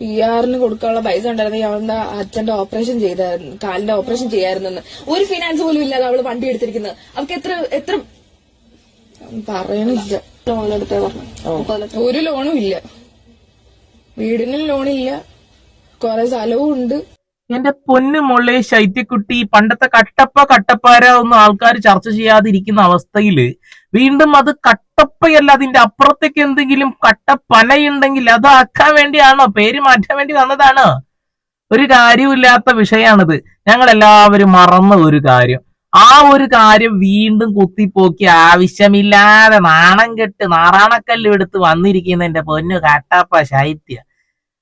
P ആറിന് കൊടുക്കാനുള്ള പൈസ ഉണ്ടായിരുന്നെങ്കിൽ അവളുടെ അച്ഛന്റെ ഓപ്പറേഷൻ ചെയ്തായിരുന്നു കാലിന്റെ ഓപ്പറേഷൻ ചെയ്യായിരുന്നെന്ന്. ഒരു ഫിനാൻസ് പോലും ഇല്ലാതെ അവൾ വണ്ടി എടുത്തിരിക്കുന്നത് അവൾക്ക് എത്ര എത്ര പറയണില്ല. ലോൺ എടുത്തേ പറഞ്ഞു. ഒരു ലോണും ഇല്ല. വീടിനും ലോണില്ല കുറെ സ്ഥലവും ഉണ്ട്. എന്റെ പൊന്നു മോളെ ശൈത്യക്കുട്ടി പണ്ടത്തെ കട്ടപ്പ കട്ടപ്പാര ഒന്നും ആൾക്കാർ ചർച്ച ചെയ്യാതിരിക്കുന്ന അവസ്ഥയിൽ വീണ്ടും അത് കട്ടപ്പയല്ല അതിന്റെ അപ്പുറത്തേക്ക് എന്തെങ്കിലും കട്ടപ്പനയുണ്ടെങ്കിൽ ആക്കാൻ വേണ്ടിയാണോ? പേര് മാറ്റാൻ വേണ്ടി വന്നതാണോ. ഒരു കാര്യമില്ലാത്ത വിഷയമാണിത് ഞങ്ങൾ എല്ലാവരും മറന്ന ഒരു കാര്യം. ആ ഒരു കാര്യം വീണ്ടും കുത്തിപ്പോക്കി ആവശ്യമില്ലാതെ നാണം കെട്ട് നാറാണക്കല്ല് എടുത്ത് വന്നിരിക്കുന്ന എന്റെ പൊന്നു കട്ടപ്പ ശൈത്യ.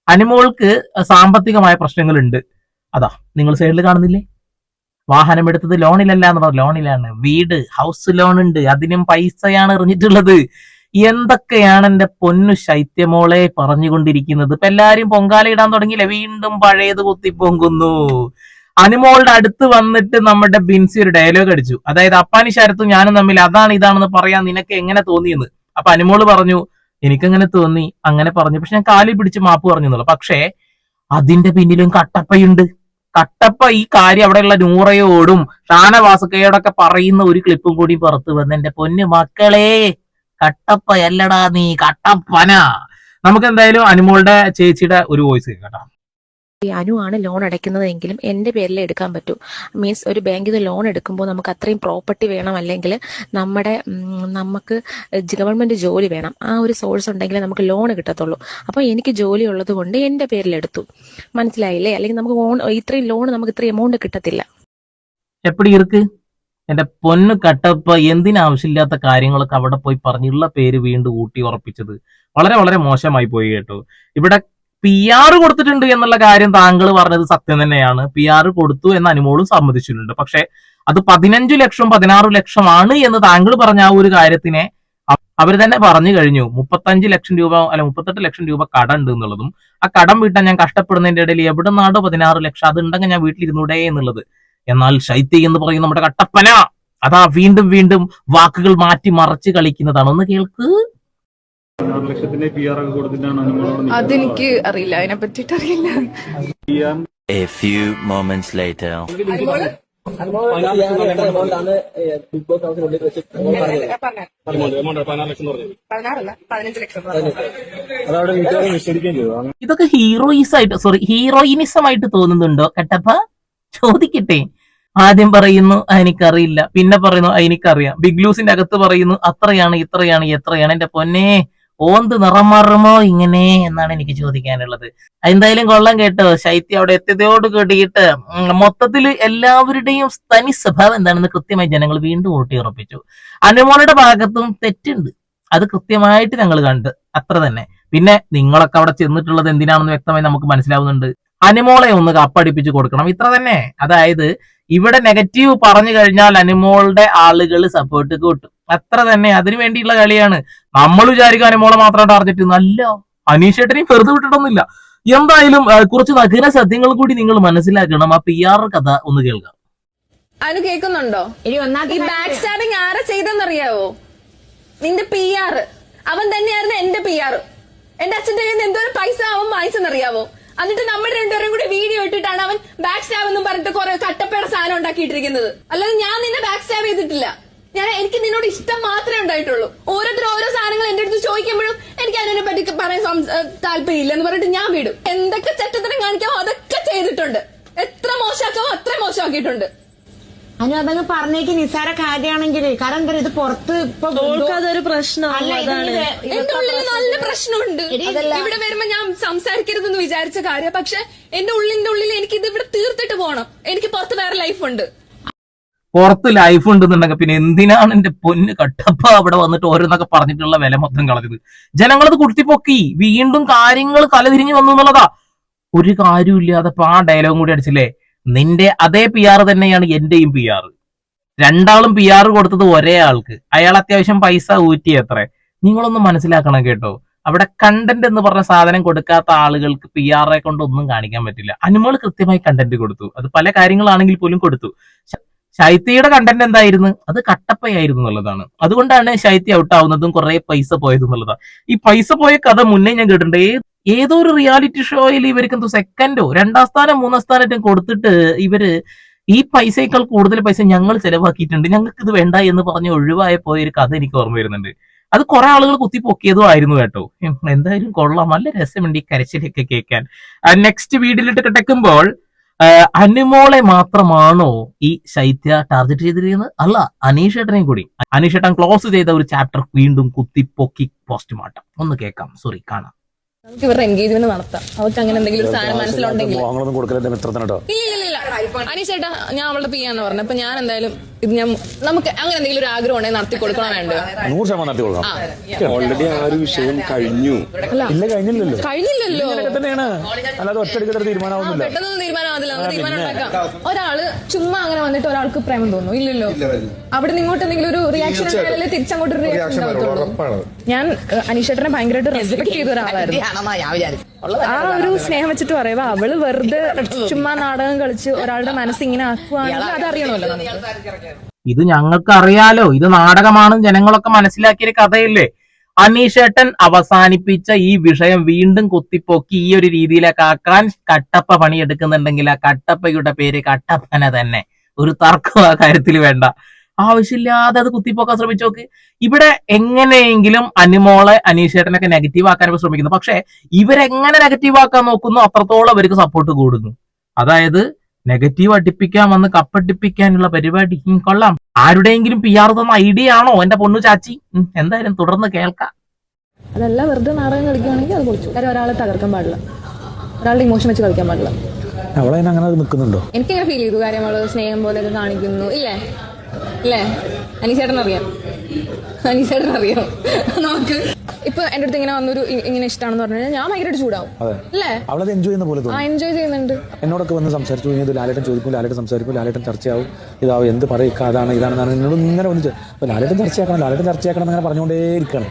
അനുമോൾക്ക് സാമ്പത്തികമായ പ്രശ്നങ്ങളുണ്ട്. അതാ നിങ്ങൾ സൈഡിൽ കാണുന്നില്ലേ? വാഹനം എടുത്തത് ലോണിലല്ല എന്ന് പറഞ്ഞു. ലോണിലാണ്. വീട് ഹൗസ് ലോൺ ഉണ്ട്. അതിനും പൈസയാണ് എറിഞ്ഞിട്ടുള്ളത്. എന്തൊക്കെയാണ് എന്റെ പൊന്നു ശൈത്യമോളെ പറഞ്ഞുകൊണ്ടിരിക്കുന്നത്? ഇപ്പൊ എല്ലാരും പൊങ്കാല ഇടാൻ തുടങ്ങിയില്ലേ? വീണ്ടും പഴയത് കുത്തിപ്പൊങ്കുന്നു. അനുമോളുടെ അടുത്ത് വന്നിട്ട് നമ്മുടെ ബിൻസി ഒരു ഡയലോഗ് അടിച്ചു. അതായത് അപ്പാനി ശരത്തും ഞാനും തമ്മിൽ അതാണ് ഇതാണെന്ന് പറയാൻ നിനക്ക് എങ്ങനെ തോന്നിയെന്ന്? അപ്പൊ അനുമോൾ പറഞ്ഞു എനിക്കങ്ങനെ തോന്നി. അങ്ങനെ പറഞ്ഞു. പക്ഷെ ഞാൻ കാലി പിടിച്ച് മാപ്പ് പറഞ്ഞു എന്നുള്ളു. പക്ഷേ അതിന്റെ പിന്നിലും കട്ടപ്പയുണ്ട്. കട്ടപ്പ ഈ കാര്യം അവിടെയുള്ള നൂറയോടും ഷാനവാസക്കയോടൊക്കെ പറയുന്ന ഒരു ക്ലിപ്പും കൂടി പുറത്തു വന്ന് എന്റെ പൊന്നു മക്കളെ കട്ടപ്പ അല്ലടാ നീ കട്ടപ്പന. നമുക്ക് എന്തായാലും അനുമോളുടെ ചേച്ചിയുടെ ഒരു വോയിസ് കേൾക്കാം ഈ അനുവാണ് ലോൺ അടയ്ക്കുന്നതെങ്കിലും എന്റെ പേരിൽ എടുക്കാൻ പറ്റൂ. മീൻസ് ഒരു ബാങ്കിൽ നിന്ന് ലോൺ എടുക്കുമ്പോൾ നമുക്ക് അത്രയും പ്രോപ്പർട്ടി വേണം അല്ലെങ്കിൽ നമ്മുടെ നമുക്ക് ഗവൺമെന്റ് ജോലി വേണം. ആ ഒരു സോഴ്സ് ഉണ്ടെങ്കിൽ നമുക്ക് ലോൺ കിട്ടത്തുള്ളൂ. അപ്പോൾ എനിക്ക് ജോലി ഉള്ളത് കൊണ്ട് എന്റെ പേരിൽ എടുത്തു. മനസ്സിലായില്ലേ? അല്ലെങ്കിൽ നമുക്ക് ഇത്രയും ലോൺ നമുക്ക് ഇത്രയും എമൗണ്ട് കിട്ടത്തില്ല. എപ്പടി എന്റെ പൊന്ന് കട്ടപ്പ് എന്തിനാവശ്യമില്ലാത്ത കാര്യങ്ങളൊക്കെ അവിടെ പോയി പറഞ്ഞുള്ള പേര് വീണ്ടും ഊട്ടി ഉറപ്പിച്ചത്. വളരെ വളരെ മോശമായി പോയി കേട്ടോ. ഇവിടെ പി ആർ കൊടുത്തിട്ടുണ്ട് എന്നുള്ള കാര്യം താങ്കൾ പറഞ്ഞത് സത്യം തന്നെയാണ്. പി ആർ കൊടുത്തു എന്ന് അനുമോളും സമ്മതിച്ചിട്ടുണ്ട്. പക്ഷെ അത് പതിനഞ്ചു ലക്ഷം പതിനാറ് ലക്ഷമാണ് എന്ന് താങ്കൾ പറഞ്ഞ ആ ഒരു കാര്യത്തിനെ അവർ തന്നെ പറഞ്ഞു കഴിഞ്ഞു. മുപ്പത്തഞ്ച് ലക്ഷം രൂപ അല്ല മുപ്പത്തെട്ട് ലക്ഷം രൂപ കടം ഉണ്ട് എന്നുള്ളതും ആ കടം വീട്ടാൻ ഞാൻ കഷ്ടപ്പെടുന്നതിന്റെ ഇടയിൽ എവിടെ നിന്നാടോ പതിനാറ് ലക്ഷം അത് ഉണ്ടെങ്കിൽ ഞാൻ വീട്ടിലിരുന്നൂടെ എന്നുള്ളത്. എന്നാൽ ശൈത്യ എന്ന് പറയുന്ന നമ്മുടെ കട്ടപ്പന അതാ വീണ്ടും വീണ്ടും വാക്കുകൾ മാറ്റി മറച്ച് കളിക്കുന്നതാണ്. ഒന്ന് കേൾക്ക്. പതിനാറ് ലക്ഷത്തിന്റെ പി ആർ ഒക്കെ കൊടുത്തിട്ടാണ് അതെനിക്ക് അറിയില്ല. അതിനെ പറ്റിട്ട് അറിയില്ല. A few moments later. പതിനാറല്ല? പതിനഞ്ച് ലക്ഷം. അതവിടെ വീട്ടുകാരെ നിഷേധിക്കുകയും ചെയ്തു ഇതൊക്കെ ഹീറോയിസ് ആയിട്ട് സോറി ഹീറോയിനിസം ആയിട്ട് തോന്നുന്നുണ്ടോ? കട്ടപ്പ ചോദിക്കട്ടെ. ആദ്യം പറയുന്നു "ആ, എനിക്കറിയില്ല. പിന്നെ പറയുന്നു "ആ, എനിക്കറിയാം. ബിഗ് ലൂസിന്റെ അകത്ത് പറയുന്നു അത്രയാണ് ഇത്രയാണ് എത്രയാണ്. എന്റെ പൊന്നെ ഓന്ത് നിറം മാറുമോ ഇങ്ങനെ എന്നാണ് എനിക്ക് ചോദിക്കാനുള്ളത്. എന്തായാലും കൊള്ളാം കേട്ടോ. ശൈത്യം അവിടെ എത്തിയതോട് കൂടിയിട്ട് മൊത്തത്തിൽ എല്ലാവരുടെയും തനി സ്വഭാവം എന്താണെന്ന് കൃത്യമായി ജനങ്ങൾ വീണ്ടും ഊട്ടി ഉറപ്പിച്ചു അനുമോളുടെ ഭാഗത്തും തെറ്റുണ്ട്. അത് കൃത്യമായിട്ട് ഞങ്ങൾ കണ്ട്. അത്ര തന്നെ. പിന്നെ നിങ്ങളൊക്കെ അവിടെ ചെന്നിട്ടുള്ളത് എന്തിനാണെന്ന് വ്യക്തമായി നമുക്ക് മനസ്സിലാവുന്നുണ്ട്. അനുമോളെ ഒന്ന് കപ്പടിപ്പിച്ച് കൊടുക്കണം. ഇത്ര തന്നെ. അതായത് ഇവിടെ നെഗറ്റീവ് പറഞ്ഞു കഴിഞ്ഞാൽ അനുമോളുടെ ആളുകൾ സപ്പോർട്ട് കിട്ടും അത്ര തന്നെ. അതിനു വേണ്ടിയുള്ള കളിയാണ്. നമ്മൾ വിചാരിക്കും അനുമോളെ മാത്രം ടാർഗറ്റ് നല്ല അനീഷേട്ടനെയും വെറുതെ വിട്ടിട്ടൊന്നുമില്ല. എന്തായാലും കുറച്ച് നഗര സത്യങ്ങൾ കൂടി നിങ്ങൾ മനസ്സിലാക്കണം. ആ പി ആർ കഥ ഒന്ന് കേൾക്കാം. അനു കേൾക്കുന്നുണ്ടോ? ഇനി ഈ ബാക്ക് സ്റ്റാബിങ് ആരാ ചെയ്തെന്നറിയാവോ? നിന്റെ പി ആർ അവൻ തന്നെയായിരുന്നു എന്റെ പി ആർ എന്റെ അച്ഛന്റെ കയ്യിൽ നിന്ന് എന്തോരം പൈസ അവൻ വാങ്ങിച്ചെന്നറിയാവോ? എന്നിട്ട് നമ്മുടെ രണ്ടുപേരും കൂടി വീഡിയോ ഇട്ടിട്ടാണ് അവൻ ബാക്ക് സ്റ്റാബ് എന്നും പറഞ്ഞിട്ട് കുറെ കട്ടപ്പയുടെ സാധനം ഉണ്ടാക്കിയിട്ടിരിക്കുന്നത്. അല്ലാതെ ഞാൻ നിന്നെ ബാക്ക് സ്റ്റാബ് ചെയ്തിട്ടില്ല. ഞാൻ എനിക്ക് നിന്നോട് ഇഷ്ടം മാത്രമേ ഉണ്ടായിട്ടുള്ളൂ. ഓരോരുത്തർ ഓരോ സാധനങ്ങൾ എന്റെ അടുത്ത് ചോദിക്കുമ്പോഴും എനിക്ക് അതിനെ പറ്റി പറയാൻ താല്പര്യമില്ല എന്ന് പറഞ്ഞിട്ട് ഞാൻ വിടും. എന്തൊക്കെ ചെറ്റത്തരം കാണിക്കാമോ അതൊക്കെ ചെയ്തിട്ടുണ്ട്. എത്ര മോശമാക്കാമോ അത്ര മോശമാക്കിയിട്ടുണ്ട്. അനു അതങ്ങ് പറഞ്ഞേക്ക് നിസാര കാര്യമാണെങ്കിൽ കാരണം എന്താ ഇത് പുറത്ത് ഇപ്പൊ അതൊരു എന്റെ ഉള്ളിൽ നല്ല പ്രശ്നമുണ്ട്. ഇവിടെ വരുമ്പോ ഞാൻ സംസാരിക്കരുതെന്ന് വിചാരിച്ച കാര്യം. പക്ഷെ എന്റെ ഉള്ളിന്റെ ഉള്ളിൽ എനിക്ക് ഇത് ഇവിടെ തീർത്തിട്ട് പോകണം എനിക്ക് പുറത്ത് വേറെ ലൈഫ് ഉണ്ട്. പുറത്ത് ലൈഫ് ഉണ്ടെന്നുണ്ടെങ്കിൽ പിന്നെ എന്തിനാണ് എന്റെ പൊന്ന് കട്ടപ്പ അവിടെ വന്നിട്ട് ഓരോന്നൊക്കെ പറഞ്ഞിട്ടുള്ള വില മൊത്തം കളഞ്ഞത്? ജനങ്ങളത് കുടുത്തിപ്പൊക്കി വീണ്ടും കാര്യങ്ങൾ തലതിരിഞ്ഞു വന്നു എന്നുള്ളതാ. ഒരു കാര്യമില്ലാതെ ഇപ്പൊ ആ ഡയലോഗും കൂടി അടിച്ചില്ലേ? നിന്റെ അതേ പി ആർ തന്നെയാണ് എന്റെയും പി ആർ രണ്ടാളും പി ആർ കൊടുത്തത് ഒരേ ആൾക്ക്. അയാൾ അത്യാവശ്യം പൈസ ഊറ്റി എത്ര നിങ്ങളൊന്ന് മനസ്സിലാക്കണം കേട്ടോ. അവിടെ കണ്ടന്റ് എന്ന് പറഞ്ഞ സാധനം കൊടുക്കാത്ത ആളുകൾക്ക് പി ആറെ കൊണ്ട് ഒന്നും കാണിക്കാൻ പറ്റില്ല. അനുമോൾ കൃത്യമായി കണ്ടന്റ് കൊടുത്തു. അത് പല കാര്യങ്ങളാണെങ്കിൽ പോലും കൊടുത്തു. ശൈത്യയുടെ കണ്ടന്റ് എന്തായിരുന്നു? അത് കട്ടപ്പയായിരുന്നു എന്നുള്ളതാണ്. അതുകൊണ്ടാണ് ശൈത്യ ഔട്ട് ആവുന്നതും കുറെ പൈസ പോയത് എന്നുള്ളതാണ്. ഈ പൈസ പോയ കഥ മുന്നേ ഞാൻ കേട്ടിട്ടുണ്ട്. ഏതോ ഒരു റിയാലിറ്റി ഷോയിൽ ഇവർക്ക് എന്തോ സെക്കൻഡോ രണ്ടാം സ്ഥാനം മൂന്നാം സ്ഥാനം കൊടുത്തിട്ട് ഇവർ ഈ പൈസയേക്കാൾ കൂടുതൽ പൈസ ഞങ്ങൾ ചെലവാക്കിയിട്ടുണ്ട്. ഞങ്ങൾക്ക് ഇത് വേണ്ട എന്ന് പറഞ്ഞ് ഒഴിവായ പോയ ഒരു കഥ എനിക്ക് ഓർമ്മ വരുന്നുണ്ട്. അത് കുറെ ആളുകൾ കുത്തിപ്പൊക്കിയതും ആയിരുന്നു കേട്ടോ. എന്തായാലും കൊള്ളാം. നല്ല രസമുണ്ട് ഈ കരച്ചിലൊക്കെ കേൾക്കാൻ. നെക്സ്റ്റ് വീഡിയോയിലിട്ട് കിടക്കുമ്പോൾ അനുമോളെ മാത്രമാണോ ഈ ശൈത്യ ടാർഗറ്റ് ചെയ്തിരിക്കുന്നത്? അല്ല അനീഷേട്ടനെയും കൂടി. അനീഷേട്ടൻ ക്ലോസ് ചെയ്ത ഒരു ചാപ്റ്റർ വീണ്ടും കുത്തിപ്പൊക്കി പോസ്റ്റ്മോർട്ടം ഒന്ന് കേൾക്കാം. സോറി കാണാം. നമുക്ക് ഇവരുടെ എൻഗേജ്മെന്റ് നടത്താം. അവർക്ക് അങ്ങനെ എന്തെങ്കിലും ഒരു സാധനം മനസ്സിലുണ്ടെങ്കിൽ മോഹങ്ങളൊന്നും കൊടുക്കല എന്റെ മിത്രത്തിന് ഇല്ല അനീഷേട്ടാ ഞാൻ അവളുടെ പിയാന്ന് പറഞ്ഞു. അപ്പൊ ഞാൻ എന്തായാലും ഇത് ഞാൻ നമുക്ക് അങ്ങനെ എന്തെങ്കിലും ഒരു ആഗ്രഹം ഉണ്ടെങ്കിൽ നടത്തി കൊടുക്കണോ വേണ്ടോ നൂറ് ശതമാനം നടത്തി കൊടുക്കാം ഓൾറെഡി ആ ഒരു വിഷയം കഴിഞ്ഞു. ഇല്ല കഴിഞ്ഞില്ലല്ലോ. കഴിഞ്ഞില്ലല്ലോ. തന്നെയാണ്. അല്ലാതെ ഒറ്റയടിക്കൊരു തീരുമാനമാവുന്നില്ല. പെട്ടെന്ന് തീരുമാനമാവില്ല നമുക്ക് തീരുമാനം ഉണ്ടാക്കാം ഒരാൾ ചുമ്മാ അങ്ങനെ വന്നിട്ട് ഒരാൾക്ക് പ്രേമം തോന്നുന്നു. ഇല്ലല്ലോ. അവിടെ നിങ്ങോട്ട് ഇങ്ങോട്ട് എന്തെങ്കിലും ഒരു റിയാക്ഷൻ തിരിച്ചങ്ങോട്ട് ഒരു റിയാക്ഷൻ ഞാൻ അനീഷേട്ടനെ ഭയങ്കരമായിട്ട് റെസ്പെക്ട് ചെയ്ത ഒരാളായിരുന്നു. ആ ഒരു സ്നേഹം വെച്ചിട്ട് പറയുമ്പോ അവൾ വെറുതെ ചുമ്മാ നാടകം കളിച്ച് ഒരാളുടെ മനസ്സ് ഇങ്ങനെ ആക്കുവാണെങ്കിൽ അത് അറിയണമല്ലോ ഇത് ഞങ്ങൾക്ക് അറിയാലോ ഇത് നാടകമാണ് ജനങ്ങളൊക്കെ മനസ്സിലാക്കിയ ഒരു കഥയില്ലേ? അനീഷേട്ടൻ അവസാനിപ്പിച്ച ഈ വിഷയം വീണ്ടും കുത്തിപ്പൊക്കി ഈ ഒരു രീതിയിലൊക്കെ ആക്കാൻ കട്ടപ്പ പണിയെടുക്കുന്നുണ്ടെങ്കിൽ ആ കട്ടപ്പയുടെ പേര് കട്ടപ്പന തന്നെ. ഒരു തർക്കം ആ കാര്യത്തിൽ വേണ്ട. ആവശ്യമില്ലാതെ അത് കുത്തിപ്പോക്കാൻ ശ്രമിച്ചു നോക്ക്. ഇവിടെ എങ്ങനെയെങ്കിലും അനുമോളെ അനീഷേട്ടനൊക്കെ നെഗറ്റീവ് ആക്കാൻ ശ്രമിക്കുന്നു. പക്ഷെ ഇവരെങ്ങനെ നെഗറ്റീവ് ആക്കാൻ നോക്കുന്നു അത്രത്തോളം അവർക്ക് സപ്പോർട്ട് കൂടുന്നു. അതായത് നെഗറ്റീവ് അടിപ്പിക്കാൻ വന്ന് കപ്പടിപ്പിക്കാനുള്ള പരിപാടി കൊള്ളാം. ആരുടെയെങ്കിലും പി ആർ തന്ന ഐഡിയ ആണോ എന്റെ പൊണ്ണു ചാച്ചി? എന്തായാലും തുടർന്ന് കേൾക്കാം. അതല്ല വെറുതെ നാടകം കളിക്കുകയാണെങ്കിൽ അത് പൊളിച്ചു. കാര്യം ഒരാളെ തകർക്കാൻ പാടില്ല. ഒരാളുടെ ഇമോഷൻ വെച്ച് കളിക്കാൻ പാടില്ല. അവളെ അങ്ങനെ നിൽക്കുന്നുണ്ടോ എനിക്കിങ്ങനെ ഫീൽ ചെയ്തു. കാര്യം അവൾ സ്നേഹം പോലെയൊക്കെ കാണിക്കുന്നു. ഇല്ലേ? ഇല്ലേ അനീസേട്ടൻ അറിയാം. അനീസേട്ടൻ അറിയാം. നമുക്ക് ഇപ്പൊ എന്റെ അടുത്ത് ഇങ്ങനെ വന്നൊരു ഇ- ഇങ്ങനെ ഇഷ്ടമാണെന്ന് പറഞ്ഞു കഴിഞ്ഞാൽ ഞാൻ ഭയങ്കരമായിട്ട് ചൂടാവും. അതെ. അല്ലേ? അവളത് എൻജോയ് ചെയ്യുന്ന പോലെ ആ എൻജോയ് ചെയ്യുന്നുണ്ട്. എന്നോടൊക്കെ വന്ന് സംസാരിച്ചു കഴിഞ്ഞാൽ ഇത് ലാലേട്ടൻ ചോദിക്കും ലാലേട്ടൻ സംസാരിക്കും ലാലേട്ടൻ ചർച്ചയാവും. ഇതാവും എന്ത് പറയും അതാണ് ഇതാണെന്നാണ് എന്നോട് ഇങ്ങനെ വന്ന് ചോ- അപ്പോൾ ലാലേട്ടൻ ചർച്ചയാക്കണം ലാലേട്ടൻ ചർച്ചയാക്കണം അങ്ങനെ പറഞ്ഞുകൊണ്ടേ ഇരിക്കണം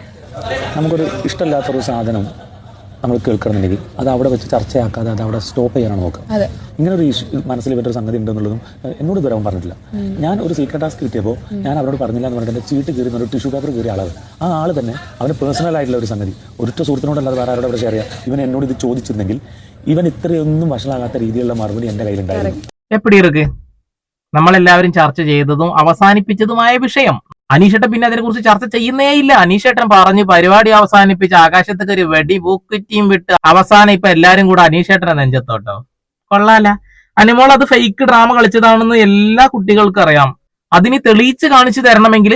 നമുക്കൊരു ഇഷ്ടമില്ലാത്തൊരു സാധനം. നമ്മൾ കേൾക്കണമെന്നുണ്ടെങ്കിൽ അത് അവിടെ വെച്ച് ചർച്ചയാക്കാതെ അത് അവിടെ സ്റ്റോപ്പ് ചെയ്യാനാണ് നോക്കുക. ഇങ്ങനെ ഒരു ഇഷ്യൂ മനസ്സിൽ ഒരു സംഗതി ഉണ്ടെന്നുള്ളതും എന്നോട് ഇതുവരെ അവൻ പറഞ്ഞിട്ടില്ല. ഞാൻ ഒരു സീക്രട്ട് ടാസ്ക് കിട്ടിയപ്പോൾ ഞാൻ അവരോട് പറഞ്ഞില്ല എന്ന് പറഞ്ഞിട്ട് ചീട്ട് കയറി ഒരു ടിഷ്യൂ പേപ്പർ കയറിയ ആളാണ്. ആ ആൾ തന്നെ അവന് പേഴ്സണൽ ആയിട്ടുള്ള ഒരു സംഗതി. ഒരൊറ്റ സുഹൃത്തിനോടല്ലാതെ വേറെ ആരോട് അവിടെ ഷെയർ ഇവൻ എന്നോട് ഇത് ചോദിച്ചിരുന്നെങ്കിൽ ഇവൻ ഇത്രയൊന്നും വഷളാകാത്ത രീതിയിലുള്ള മറുപടി എന്റെ കയ്യിലുണ്ടായിരുന്നു. എപ്പിടി ഇറുക്ക്? നമ്മളെല്ലാവരും ചർച്ച ചെയ്തതും അവസാനിപ്പിച്ചതുമായ വിഷയം. അനീഷേട്ടൻ പിന്നെ അതിനെക്കുറിച്ച് ചർച്ച ചെയ്യുന്നേ ഇല്ല. അനീഷേട്ടൻ പറഞ്ഞു പരിപാടി അവസാനിപ്പിച്ച് ആകാശത്തേക്ക് ഒരു വെടി പൂക്കുറ്റിയും വിട്ട് അവസാനം ഇപ്പൊ എല്ലാരും കൂടെ അനീഷേട്ടനെ നെഞ്ചത്തോട്ടോ. കൊള്ളാല. അനിമോൾ അത് ഫേക്ക് ഡ്രാമ കളിച്ചതാണെന്ന് എല്ലാ കുട്ടികൾക്കും അറിയാം. അതിന് തെളിയിച്ച് കാണിച്ചു തരണമെങ്കിൽ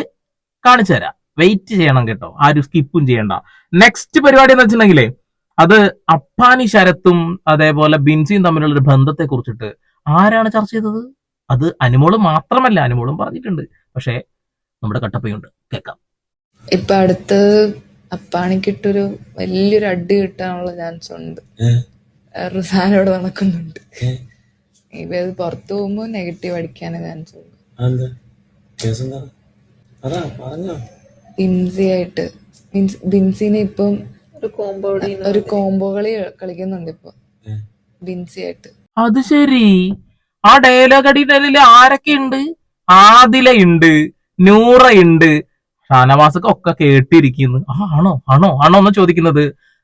കാണിച്ചു തരാം. വെയിറ്റ് ചെയ്യണം കേട്ടോ. ആരും സ്കിപ്പും ചെയ്യണ്ട. നെക്സ്റ്റ് പരിപാടി എന്ന് വെച്ചിട്ടുണ്ടെങ്കിലേ അത് അപ്പാനി ശരത്തും അതേപോലെ ബിൻസിയും തമ്മിലുള്ള ഒരു ബന്ധത്തെ കുറിച്ചിട്ട് ആരാണ് ചർച്ച ചെയ്തത്? അത് അനുമോൾ മാത്രമല്ല അനുമോളും പറഞ്ഞിട്ടുണ്ട്. പക്ഷേ നമ്മുടെ കട്ടപ്പയുണ്ട്. കേൾക്കാം. ഇപ്പൊ അടുത്ത് അപ്പാണിക്കിട്ടൊരു വലിയൊരു അടി കിട്ടാനുള്ള ചാൻസ് ഉണ്ട്. വേറൊരു സാധനം ഇവിടെ നടക്കുന്നുണ്ട് ഇപ്പൊ അത് പുറത്തു പോകുമ്പോ നെഗറ്റീവ് അടിക്കാനേ ചാൻസ് ഉണ്ട്. ബിൻസി ആയിട്ട് മീൻസ് ബിൻസിനെ ഇപ്പം ഒരു കോംബോ കളി കളിക്കുന്നുണ്ട് ഇപ്പൊ. ബിൻസി ആയിട്ട് അത് ശരി. ആ ഡയലോഗ് അടിയിൽ ആരൊക്കെ ഉണ്ട് ആദിലയുണ്ട്. നൂറയുണ്ട്. ഷാനവാസൊക്കെ ഒക്കെ കേട്ടിരിക്കുന്നു. ആ ആണോ? ആണോ? ആണോ എന്ന് ചോദിക്കുന്നത്?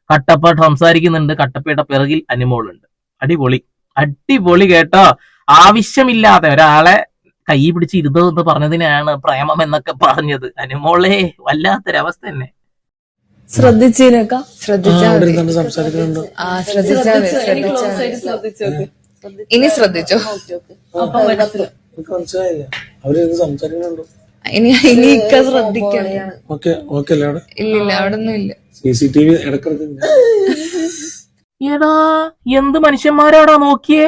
കട്ടപ്പ സംസാരിക്കുന്നുണ്ട്. കട്ടപ്പയുടെ പിറകിൽ അനുമോളുണ്ട്. അടിപൊളി. അടിപൊളി കേട്ടോ. ആവശ്യമില്ലാതെ ഒരാളെ കൈ പിടിച്ച് ഇരുതോ എന്ന് പറഞ്ഞതിനാണ് പ്രേമം എന്നൊക്കെ പറഞ്ഞത്. അനുമോളെ വല്ലാത്തൊരവസ്ഥ തന്നെ. ശ്രദ്ധിച്ചോ ശ്രദ്ധിച്ചാ മതി. ആ ശ്രദ്ധിച്ചാ ശ്രദ്ധിച്ചാ? മതി. ഇനി ഇനി ഇക്ക ശ്രദ്ധിക്കണം. ഇല്ലില്ല അവിടെ? ഒന്നും ഇല്ല എടാ എന്ത് മനുഷ്യന്മാരാടാ നോക്കിയേ?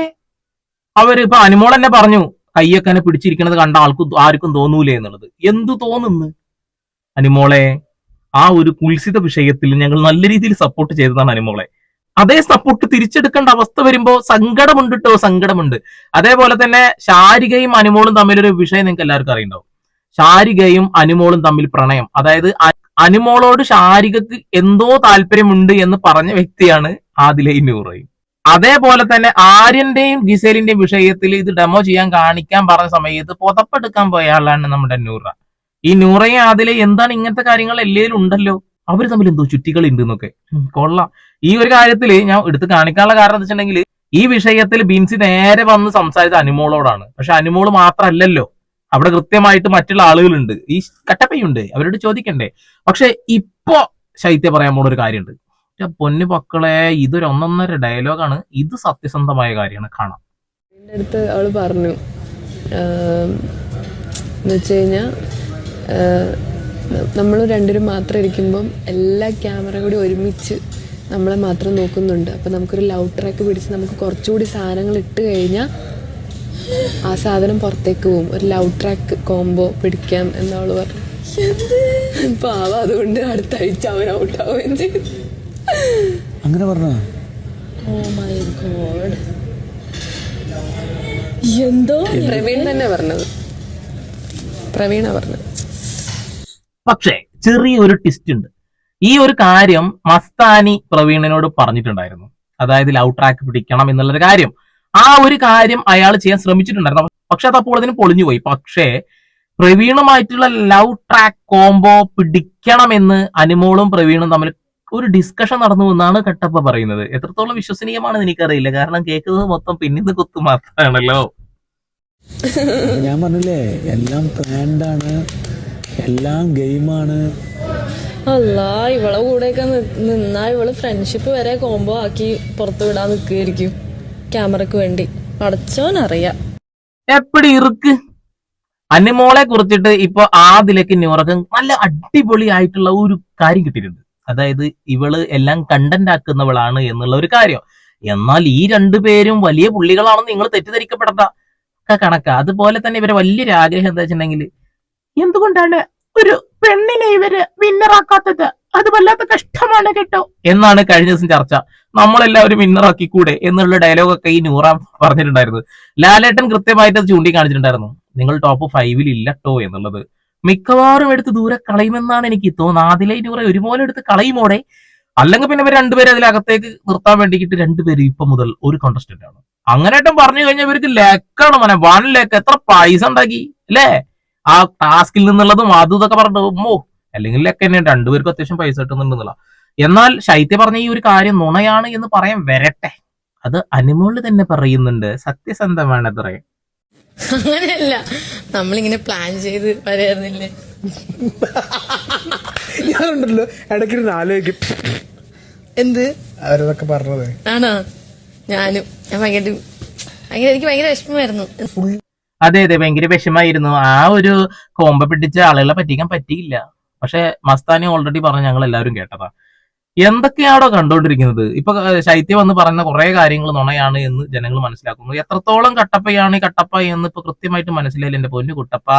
അവർ ഇപ്പൊ അനുമോൾ തന്നെ പറഞ്ഞു കയ്യൊക്കെ തന്നെ പിടിച്ചിരിക്കണത് കണ്ട ആൾക്കും ആർക്കും തോന്നൂലേ എന്നുള്ളത്. എന്തു തോന്നുന്നു? അനുമോളെ ആ ഒരു കുൽസിത വിഷയത്തിൽ ഞങ്ങൾ നല്ല രീതിയിൽ സപ്പോർട്ട് ചെയ്തതാണ് അനുമോളെ. അതേ സപ്പോർട്ട് തിരിച്ചെടുക്കേണ്ട അവസ്ഥ വരുമ്പോ സങ്കടമുണ്ട് കേട്ടോ സങ്കടമുണ്ട്. അതേപോലെ തന്നെ ശാരികയും അനുമോളും തമ്മിലൊരു വിഷയം നിങ്ങൾക്ക് എല്ലാവർക്കും അറിയുണ്ടാവും ശാരികയും അനുമോളും തമ്മിൽ പ്രണയം. അതായത് അനുമോളോട് ശാരികക്ക് എന്തോ താല്പര്യമുണ്ട് എന്ന് പറഞ്ഞ വ്യക്തിയാണ് ആദിലൈ നൂറയും. അതേപോലെ തന്നെ ആര്യന്റെയും ഗിസേലിന്റെയും വിഷയത്തിൽ ഇത് ഡെമോ ചെയ്യാൻ കാണിക്കാൻ പറഞ്ഞ സമയത്ത് പുതപ്പെടുക്കാൻ പോയ ആളാണ് നമ്മുടെ നൂറ. ഈ നൂറയും ആദിലെ എന്താണ് ഇങ്ങനത്തെ കാര്യങ്ങൾ എല്ലാവരും ഉണ്ടല്ലോ? അവർ തമ്മിൽ എന്തോ ചുറ്റികൾ ഉണ്ട് എന്നൊക്കെ. കൊള്ളാം. ഈ ഒരു കാര്യത്തിൽ ഞാൻ എടുത്ത് കാണിക്കാനുള്ള കാരണം എന്താ വെച്ചിട്ടുണ്ടെങ്കിൽ ഈ വിഷയത്തിൽ ബിൻസി നേരെ വന്ന് സംസാരിച്ച അനുമോളോടാണ്. പക്ഷെ അനുമോൾ മാത്രമല്ലല്ലോ അവിടെ കൃത്യമായിട്ട് മറ്റുള്ള ആളുകളുണ്ട്. ഈ കട്ടപ്പയുണ്ട് അവരോട് ചോദിക്കണ്ടേ? പക്ഷെ ഇപ്പോ ശൈത്യ പറയാൻ പോണ ഒരു കാര്യമുണ്ട് പൊന്നു മക്കളെ ഇതൊരു ഒന്നൊന്നര ഡയലോഗാണ്. ഇത് സത്യസന്ധമായ കാര്യമാണ്. കാണാം. എന്റെ അടുത്ത് അവൾ പറഞ്ഞു എന്ന് നമ്മൾ രണ്ടുപേരും മാത്രം ഇരിക്കുമ്പം എല്ലാ ക്യാമറ കൂടി ഒരുമിച്ച് നമ്മളെ മാത്രം നോക്കുന്നുണ്ട്. അപ്പം നമുക്കൊരു ലവ് ട്രാക്ക് പിടിച്ച് നമുക്ക് കുറച്ചുകൂടി സാധനങ്ങൾ ഇട്ട് കഴിഞ്ഞാൽ ആ സാധനം പുറത്തേക്ക് പോകും ഒരു ലവ് ട്രാക്ക് കോംബോ പിടിക്കാം എന്നവൾ പറഞ്ഞു. പാവ അതുകൊണ്ട് അടുത്ത ആഴ്ച അവൻ ഔട്ടാവുകയും ചെയ്തു. അങ്ങനെ പറഞ്ഞു? ഓ മൈ ഗോഡ് എന്തോ? പ്രവീൺ തന്നെ പറഞ്ഞത്. പ്രവീണ പറഞ്ഞത്. പക്ഷേ ചെറിയൊരു ട്വിസ്റ്റ് ഉണ്ട്. ഈ ഒരു കാര്യം മസ്താനി പ്രവീണനോട് പറഞ്ഞിട്ടുണ്ടായിരുന്നു. അതായത് ലവ് ട്രാക്ക് പിടിക്കണം എന്നുള്ളൊരു കാര്യം. ആ ഒരു കാര്യം അയാൾ ചെയ്യാൻ ശ്രമിച്ചിട്ടുണ്ടായിരുന്നു. പക്ഷെ അത് അപ്പോൾ അതിന് പൊളിഞ്ഞുപോയി പക്ഷേ പ്രവീണുമായിട്ടുള്ള ലവ് ട്രാക്ക് കോംബോ പിടിക്കണമെന്ന് അനുമോളും പ്രവീണും തമ്മിൽ ഒരു ഡിസ്കഷൻ നടന്നു എന്നാണ് കട്ടപ്പ പറയുന്നത്. എത്രത്തോളം വിശ്വസനീയമാണെന്ന് എനിക്കറിയില്ല. കാരണം കേൾക്കുന്നത് മൊത്തം പിന്നിന്ന് കുത്തു മാത്രമാണല്ലോ. ഞാൻ പറഞ്ഞില്ലേ എല്ലാം പ്ലാൻഡാണ് ആണ്. എല്ലാം ഗെയിമാണ് അല്ല ഇവളെ കൂടെയൊക്കെ നിന്നാ ഇവൾ ഫ്രണ്ട്ഷിപ്പ് വരെ കോംബോ ആക്കി പുറത്തു വിടാൻ നിൽക്കുകയായിരിക്കും. ക്യാമറക്ക് വേണ്ടി. പടച്ചോനറിയാം എപ്പടി ഇറുക്ക്? അന്നിമോളെ കുറിച്ചിട്ട് ഇപ്പൊ ആദിലേക്ക് ന്യൂറക്ക് നല്ല അടിപൊളിയായിട്ടുള്ള ഒരു കാര്യം കിട്ടിയിട്ടുണ്ട്. അതായത് ഇവൾ എല്ലാം കണ്ടന്റ് ആക്കുന്നവളാണ് എന്നുള്ള ഒരു കാര്യം. എന്നാൽ ഈ രണ്ടുപേരും വലിയ പുള്ളികളാണെന്ന് നിങ്ങൾ തെറ്റിദ്ധരിക്കപ്പെടണ്ട. കണക്കാ. അതുപോലെ തന്നെ ഇവരെ വലിയൊരു ആഗ്രഹം എന്താ വെച്ചിട്ടുണ്ടെങ്കിൽ എന്തുകൊണ്ടാണ് ഒരു പെണ്ണിനെ ഇവർ വിന്നറാക്കാത്തത് അത് വല്ലാത്ത കഷ്ടമാണ് കേട്ടോ. എന്നാണ് കഴിഞ്ഞ ദിവസം ചർച്ച. നമ്മളെല്ലാവരും വിന്നറാക്കി കൂടെ എന്നുള്ള ഡയലോഗൊക്കെ ഈ നൂറ പറഞ്ഞിട്ടുണ്ടായിരുന്നു. ലാലേട്ടൻ കൃത്യമായിട്ട് ചൂണ്ടിക്കാണിച്ചിട്ടുണ്ടായിരുന്നു. നിങ്ങൾ ടോപ്പ് ഫൈവിൽ ഇല്ലട്ടോ എന്നുള്ളത്. മിക്കവാറും എടുത്ത് ദൂരെ കളയുമെന്നാണ് എനിക്ക് തോന്നുന്നത്. ആദിലെ നൂറ ഒരുപോലെ എടുത്ത് കളയുമോടെ? അല്ലെങ്കിൽ പിന്നെ രണ്ടുപേരെ അതിലകത്തേക്ക് നിർത്താൻ വേണ്ടിയിട്ട് രണ്ടുപേരും ഇപ്പൊ മുതൽ ഒരു കോണ്ടസ്റ്റന്റ് ആണ്. അങ്ങനെയായിട്ടും പറഞ്ഞു കഴിഞ്ഞാൽ ഇവർക്ക് ലെക്കാണ് മോനെ. വൺ ലെക്ക് എത്ര പൈസ ഉണ്ടാക്കി അല്ലേ? ആ ടാസ്കിൽ നിന്നുള്ളതും അതും ഇതൊക്കെ ഉമ്മോ അല്ലെങ്കിൽ ലെക്ക് തന്നെ രണ്ടുപേർക്കും അത്യാവശ്യം പൈസ കിട്ടുന്നുണ്ടെന്നുള്ള. എന്നാൽ ശൈത്യ പറഞ്ഞ ഈ ഒരു കാര്യം നുണയാണ് എന്ന് പറയാൻ വരട്ടെ. അത് അനുമോൾ തന്നെ പറയുന്നുണ്ട്. സത്യസന്ധമാണ് അത്രേ. അങ്ങനെയല്ല. നമ്മളിങ്ങനെ പ്ലാൻ ചെയ്ത് വരായിരുന്നില്ലേ ഞാനുണ്ടല്ലോ ഇടയ്ക്കിരുന്ന് ആലോചിക്കും. എന്ത്? അവരതൊക്കെ പറഞ്ഞത്. ആണോ? ഞാനും. ഞാൻ ഭയങ്കര ഭയങ്കര എനിക്ക് ഭയങ്കര വിഷമമായിരുന്നു. അതെ അതെ ഭയങ്കര വിഷമായിരുന്നു ആ ഒരു കോമ്പ പിടിച്ച ആളുകളെ പറ്റിക്കാൻ പറ്റിയില്ല. പക്ഷെ മസ്താനി ഓൾറെഡി പറഞ്ഞ് ഞങ്ങൾ എല്ലാവരും കേട്ടതാ. എന്തൊക്കെയാണോ കണ്ടുകൊണ്ടിരിക്കുന്നത് ഇപ്പൊ ശൈത്യം വന്ന് പറയുന്ന കുറെ കാര്യങ്ങൾ നുണയാണ് എന്ന് ജനങ്ങൾ മനസ്സിലാക്കുന്നു. എത്രത്തോളം കട്ടപ്പയാണ് കട്ടപ്പ എന്ന് ഇപ്പൊ കൃത്യമായിട്ട് മനസ്സിലായില്ല എന്റെ പൊന്നു കുട്ടപ്പ.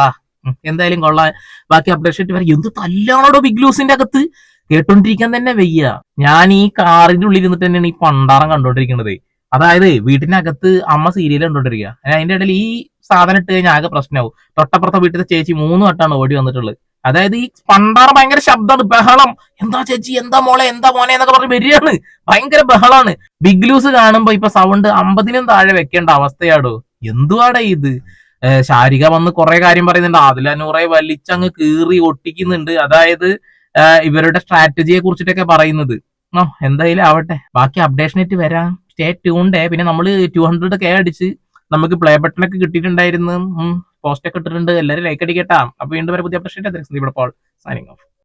എന്തായാലും കൊള്ളാൻ ബാക്കി അപ്ഡേഷൻ വരെ എന്ത് തല്ലാണോ ബിഗ് ലൂസിന്റെ അകത്ത്? കേട്ടോണ്ടിരിക്കാൻ തന്നെ വയ്യ. ഞാൻ ഈ കാറിന്റെ ഉള്ളിൽ ഇരുന്നിട്ട് തന്നെയാണ് ഈ പണ്ടാറം കണ്ടോണ്ടിരിക്കുന്നത് അതായത് വീട്ടിനകത്ത് അമ്മ സീരിയൽ കണ്ടോണ്ടിരിക്കുക അതിന്റെ ഇടയിൽ ഈ സാധനം ഇട്ട് കഴിഞ്ഞാൽ ആകെ പ്രശ്നമാവും തൊട്ടപ്പുറത്തെ വീട്ടിലെ ചേച്ചി മൂന്ന് വട്ടാണ് ഓടി വന്നിട്ടുള്ളത്. അതായത് ഈ പണ്ടാറ് ഭയങ്കര ശബ്ദമാണ് ബഹളം. എന്താ ചേച്ചി എന്താ മോളെ എന്താ മോനെ എന്നൊക്കെ പറഞ്ഞ് വരികയാണ്. ഭയങ്കര ബഹളാണ്. ബിഗ് ലൂസ് കാണുമ്പോ ഇപ്പൊ സൗണ്ട് അമ്പതിനും താഴെ വെക്കേണ്ട അവസ്ഥയാടോ. എന്തുവാടെ ഇത്? ശാരിക വന്ന് കുറെ കാര്യം പറയുന്നുണ്ട്. അതിലനൂറെ വലിച്ചങ്ങ് കീറി ഒട്ടിക്കുന്നുണ്ട്. അതായത് ഇവരുടെ സ്ട്രാറ്റജിയെ കുറിച്ചിട്ടൊക്കെ പറയുന്നത്. ആ എന്തായാലും ആവട്ടെ. ബാക്കി അപ്ഡേഷനായിട്ട് വരാം. സ്റ്റേ ട്യൂണ്ടേ പിന്നെ നമ്മൾ ടു ഹൺഡ്രഡ് കെ അടിച്ച് നമുക്ക് പ്ലേ ബട്ടൺ ബട്ടണൊക്കെ കിട്ടിയിട്ടുണ്ടായിരുന്നു. പോസ്റ്റ് ഒക്കെ ഇട്ടിട്ടുണ്ട്. എല്ലാവരും ലൈക്ക് അടിക്കട്ടാ. അപ്പൊ വീണ്ടും വരെ പുതിയ അപ്ഡേഷൻ ഇവിടെ പോൾ സൈനിങ് ഓഫ്